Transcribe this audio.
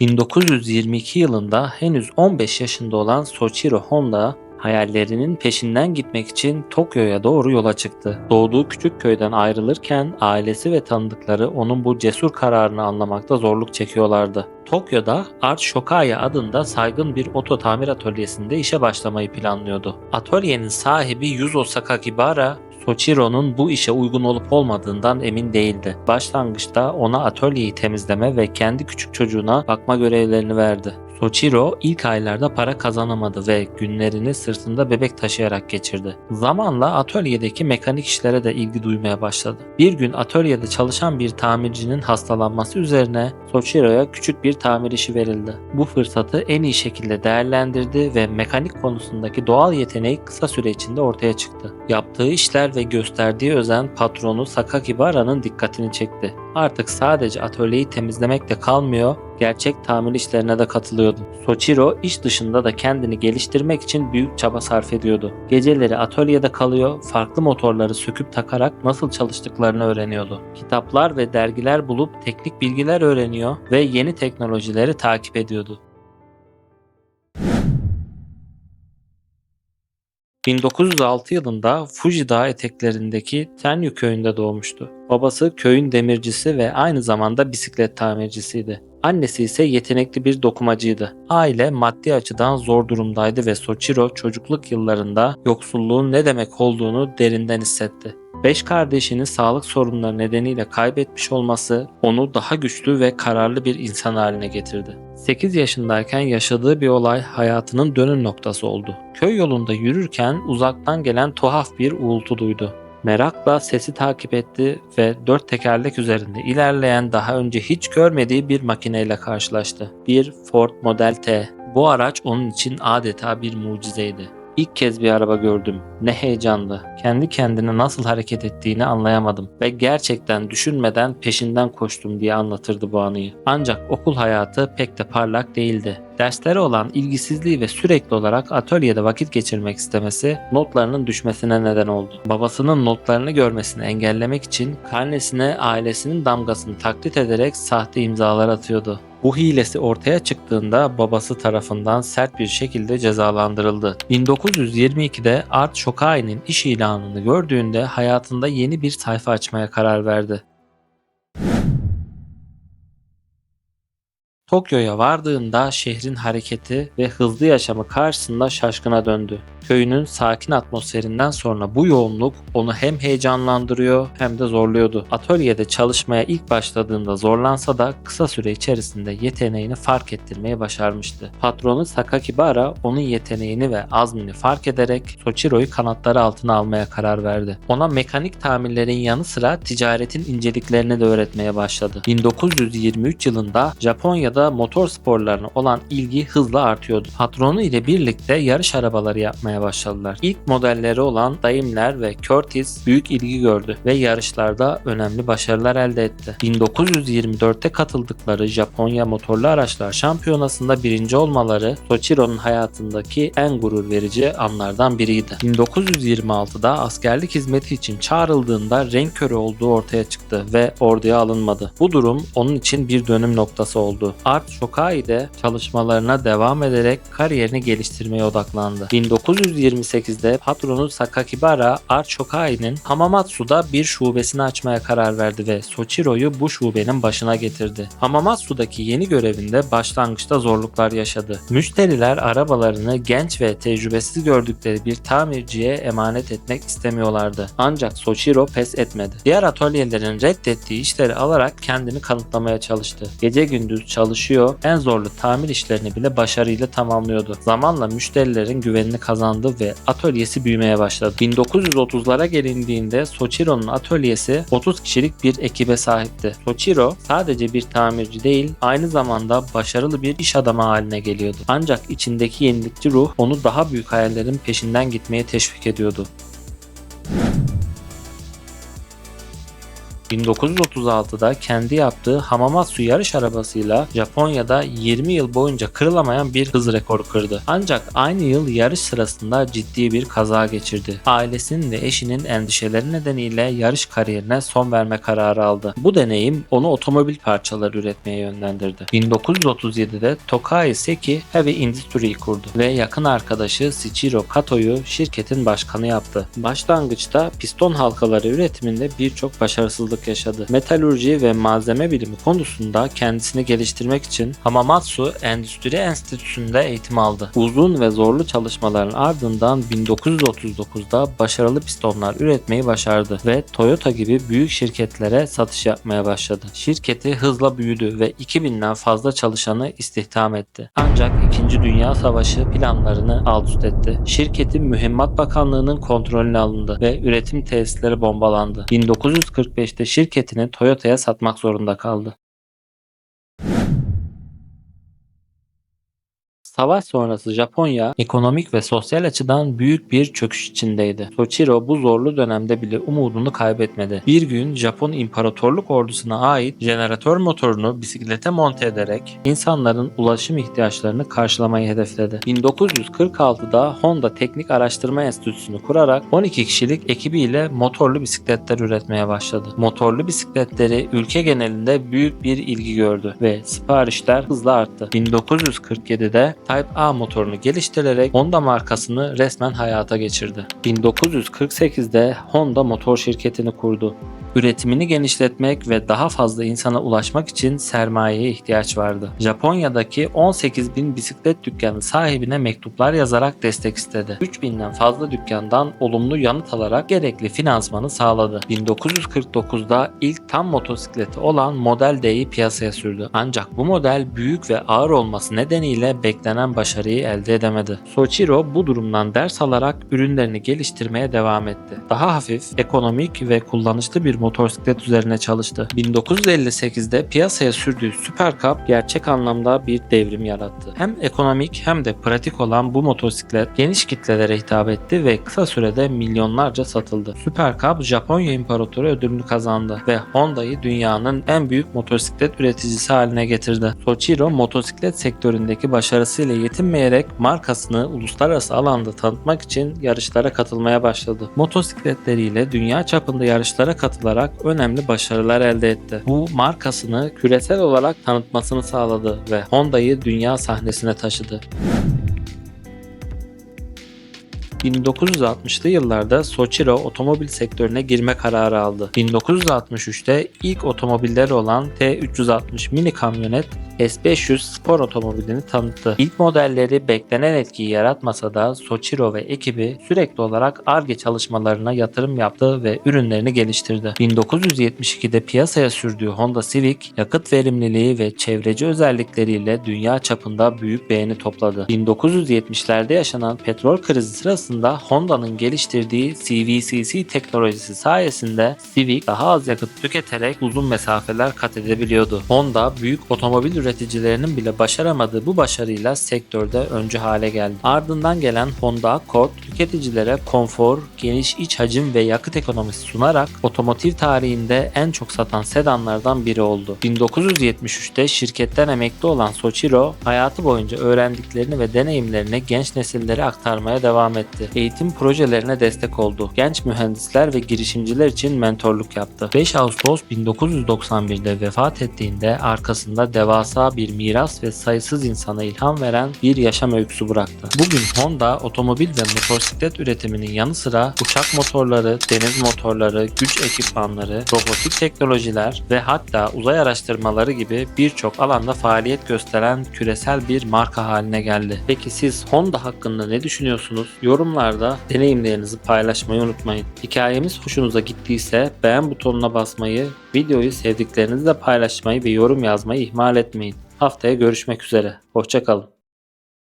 1922 yılında henüz 15 yaşında olan Soichiro Honda hayallerinin peşinden gitmek için Tokyo'ya doğru yola çıktı. Doğduğu küçük köyden ayrılırken ailesi ve tanıdıkları onun bu cesur kararını anlamakta zorluk çekiyorlardı. Tokyo'da Art Shokai adında saygın bir oto tamir atölyesinde işe başlamayı planlıyordu. Atölyenin sahibi Yuzo Sakakibara Soichiro'nun bu işe uygun olup olmadığından emin değildi. Başlangıçta ona atölyeyi temizleme ve kendi küçük çocuğuna bakma görevlerini verdi. Soichiro ilk aylarda para kazanamadı ve günlerini sırtında bebek taşıyarak geçirdi. Zamanla atölyedeki mekanik işlere de ilgi duymaya başladı. Bir gün atölyede çalışan bir tamircinin hastalanması üzerine Soichiro'ya küçük bir tamir işi verildi. Bu fırsatı en iyi şekilde değerlendirdi ve mekanik konusundaki doğal yeteneği kısa süre içinde ortaya çıktı. Yaptığı işler ve gösterdiği özen patronu Sakakibara'nın dikkatini çekti. Artık sadece atölyeyi temizlemekle kalmıyor, gerçek tamir işlerine de katılıyordu. Soichiro iş dışında da kendini geliştirmek için büyük çaba sarf ediyordu. Geceleri atölyede kalıyor, farklı motorları söküp takarak nasıl çalıştıklarını öğreniyordu. Kitaplar ve dergiler bulup teknik bilgiler öğreniyor ve yeni teknolojileri takip ediyordu. 1906 yılında Fuji Dağı eteklerindeki Tenyu köyünde doğmuştu. Babası köyün demircisi ve aynı zamanda bisiklet tamircisiydi. Annesi ise yetenekli bir dokumacıydı. Aile maddi açıdan zor durumdaydı ve Soichiro çocukluk yıllarında yoksulluğun ne demek olduğunu derinden hissetti. Beş kardeşini sağlık sorunları nedeniyle kaybetmiş olması onu daha güçlü ve kararlı bir insan haline getirdi. 8 yaşındayken yaşadığı bir olay hayatının dönüm noktası oldu. Köy yolunda yürürken uzaktan gelen tuhaf bir uğultu duydu. Merakla sesi takip etti ve dört tekerlek üzerinde ilerleyen daha önce hiç görmediği bir makineyle karşılaştı. Bir Ford Model T. Bu araç onun için adeta bir mucizeydi. İlk kez bir araba gördüm. Ne heyecanlı. Kendi kendine nasıl hareket ettiğini anlayamadım ve gerçekten düşünmeden peşinden koştum diye anlatırdı bu anıyı. Ancak okul hayatı pek de parlak değildi. Derslere olan ilgisizliği ve sürekli olarak atölyede vakit geçirmek istemesi notlarının düşmesine neden oldu. Babasının notlarını görmesini engellemek için karnesine ailesinin damgasını taklit ederek sahte imzalar atıyordu. Bu hilesi ortaya çıktığında babası tarafından sert bir şekilde cezalandırıldı. 1922'de Art Shokai'nin iş ilanını gördüğünde hayatında yeni bir sayfa açmaya karar verdi. Tokyo'ya vardığında şehrin hareketi ve hızlı yaşamı karşısında şaşkına döndü. Köyünün sakin atmosferinden sonra bu yoğunluk onu hem heyecanlandırıyor hem de zorluyordu. Atölyede çalışmaya ilk başladığında zorlansa da kısa süre içerisinde yeteneğini fark ettirmeyi başarmıştı. Patronu Sakakibara onun yeteneğini ve azmini fark ederek Soichiro'yu kanatları altına almaya karar verdi. Ona mekanik tamirlerin yanı sıra ticaretin inceliklerini de öğretmeye başladı. 1923 yılında Japonya'da motor sporlarına olan ilgi hızla artıyordu. Patronu ile birlikte yarış arabaları yapmaya başladılar. İlk modelleri olan Daimler ve Curtis büyük ilgi gördü ve yarışlarda önemli başarılar elde etti. 1924'te katıldıkları Japonya Motorlu Araçlar Şampiyonası'nda birinci olmaları Soichiro'nun hayatındaki en gurur verici anlardan biriydi. 1926'da askerlik hizmeti için çağrıldığında renk körü olduğu ortaya çıktı ve orduya alınmadı. Bu durum onun için bir dönüm noktası oldu. Art Shokai de çalışmalarına devam ederek kariyerini geliştirmeye odaklandı. 1928'de patronu Sakakibara Art Shokai'nin Hamamatsu'da bir şubesini açmaya karar verdi ve Soichiro'yu bu şubenin başına getirdi. Hamamatsu'daki yeni görevinde başlangıçta zorluklar yaşadı. Müşteriler arabalarını genç ve tecrübesiz gördükleri bir tamirciye emanet etmek istemiyorlardı. Ancak Soichiro pes etmedi. Diğer atölyelerin reddettiği işleri alarak kendini kanıtlamaya çalıştı. Gece gündüz çalışıyor, en zorlu tamir işlerini bile başarıyla tamamlıyordu. Zamanla müşterilerin güvenini kazandı ve atölyesi büyümeye başladı. 1930'lara gelindiğinde Soichiro'nun atölyesi 30 kişilik bir ekibe sahipti. Soichiro sadece bir tamirci değil, aynı zamanda başarılı bir iş adamı haline geliyordu. Ancak içindeki yenilikçi ruh onu daha büyük hayallerin peşinden gitmeye teşvik ediyordu. 1936'da kendi yaptığı Hamamatsu yarış arabasıyla Japonya'da 20 yıl boyunca kırılamayan bir hız rekoru kırdı. Ancak aynı yıl yarış sırasında ciddi bir kaza geçirdi. Ailesinin ve eşinin endişeleri nedeniyle yarış kariyerine son verme kararı aldı. Bu deneyim onu otomobil parçaları üretmeye yönlendirdi. 1937'de Tokai Seki Heavy Industry'yi kurdu ve yakın arkadaşı Shichiro Kato'yu şirketin başkanı yaptı. Başlangıçta piston halkaları üretiminde birçok başarısızlık yaşadı. Metalürji ve malzeme bilimi konusunda kendisini geliştirmek için Hamamatsu Endüstri Enstitüsü'nde eğitim aldı. Uzun ve zorlu çalışmaların ardından 1939'da başarılı pistonlar üretmeyi başardı ve Toyota gibi büyük şirketlere satış yapmaya başladı. Şirketi hızla büyüdü ve 2000'den fazla çalışanı istihdam etti. Ancak 2. Dünya Savaşı planlarını alt üst etti. Şirketin Mühimmat Bakanlığı'nın kontrolüne alındı ve üretim tesisleri bombalandı. 1945'te şirketini Toyota'ya satmak zorunda kaldı. Savaş sonrası Japonya ekonomik ve sosyal açıdan büyük bir çöküş içindeydi. Soichiro bu zorlu dönemde bile umudunu kaybetmedi. Bir gün Japon İmparatorluk Ordusu'na ait jeneratör motorunu bisiklete monte ederek insanların ulaşım ihtiyaçlarını karşılamayı hedefledi. 1946'da Honda Teknik Araştırma Enstitüsü'nü kurarak 12 kişilik ekibiyle motorlu bisikletler üretmeye başladı. Motorlu bisikletleri ülke genelinde büyük bir ilgi gördü ve siparişler hızla arttı. 1947'de Type A motorunu geliştirerek Honda markasını resmen hayata geçirdi. 1948'de Honda motor şirketini kurdu. Üretimini genişletmek ve daha fazla insana ulaşmak için sermayeye ihtiyaç vardı. Japonya'daki 18 bin bisiklet dükkanı sahibine mektuplar yazarak destek istedi. 3000'den fazla dükkandan olumlu yanıt alarak gerekli finansmanı sağladı. 1949'da ilk tam motosikleti olan Model D'yi piyasaya sürdü. Ancak bu model büyük ve ağır olması nedeniyle beklenen başarıyı elde edemedi. Soichiro bu durumdan ders alarak ürünlerini geliştirmeye devam etti. Daha hafif, ekonomik ve kullanışlı bir motosiklet üzerine çalıştı. 1958'de piyasaya sürdüğü Super Cup gerçek anlamda bir devrim yarattı. Hem ekonomik hem de pratik olan bu motosiklet geniş kitlelere hitap etti ve kısa sürede milyonlarca satıldı. Super Cup Japonya İmparatoru ödülünü kazandı ve Honda'yı dünyanın en büyük motosiklet üreticisi haline getirdi. Soichiro motosiklet sektöründeki başarısıyla yetinmeyerek markasını uluslararası alanda tanıtmak için yarışlara katılmaya başladı. Motosikletleriyle dünya çapında yarışlara katılarak önemli başarılar elde etti. Bu markasını küresel olarak tanıtmasını sağladı ve Honda'yı dünya sahnesine taşıdı. 1960'lı yıllarda Soichiro otomobil sektörüne girme kararı aldı. 1963'te ilk otomobilleri olan T360 mini kamyonet S500 spor otomobilini tanıttı. İlk modelleri beklenen etkiyi yaratmasa da Soichiro ve ekibi sürekli olarak ARGE çalışmalarına yatırım yaptı ve ürünlerini geliştirdi. 1972'de piyasaya sürdüğü Honda Civic yakıt verimliliği ve çevreci özellikleriyle dünya çapında büyük beğeni topladı. 1970'lerde yaşanan petrol krizi sırasında Honda'nın geliştirdiği CVCC teknolojisi sayesinde Civic daha az yakıt tüketerek uzun mesafeler kat edebiliyordu. Honda büyük otomobil üreticilerinin bile başaramadığı bu başarıyla sektörde öncü hale geldi. Ardından gelen Honda Accord tüketicilere konfor, geniş iç hacim ve yakıt ekonomisi sunarak otomotiv tarihinde en çok satan sedanlardan biri oldu. 1973'te şirketten emekli olan Soichiro hayatı boyunca öğrendiklerini ve deneyimlerini genç nesillere aktarmaya devam etti. Eğitim projelerine destek oldu. Genç mühendisler ve girişimciler için mentorluk yaptı. 5 Ağustos 1991'de vefat ettiğinde arkasında devasa bir miras ve sayısız insana ilham veren bir yaşam öyküsü bıraktı. Bugün Honda otomobil ve motosiklet üretiminin yanı sıra uçak motorları, deniz motorları, güç ekipmanları, robotik teknolojiler ve hatta uzay araştırmaları gibi birçok alanda faaliyet gösteren küresel bir marka haline geldi. Peki siz Honda hakkında ne düşünüyorsunuz? Yorumlarda deneyimlerinizi paylaşmayı unutmayın. Hikayemiz hoşunuza gittiyse beğen butonuna basmayı, videoyu sevdiklerinizle paylaşmayı ve yorum yazmayı ihmal etmeyin. Haftaya görüşmek üzere. Hoşçakalın.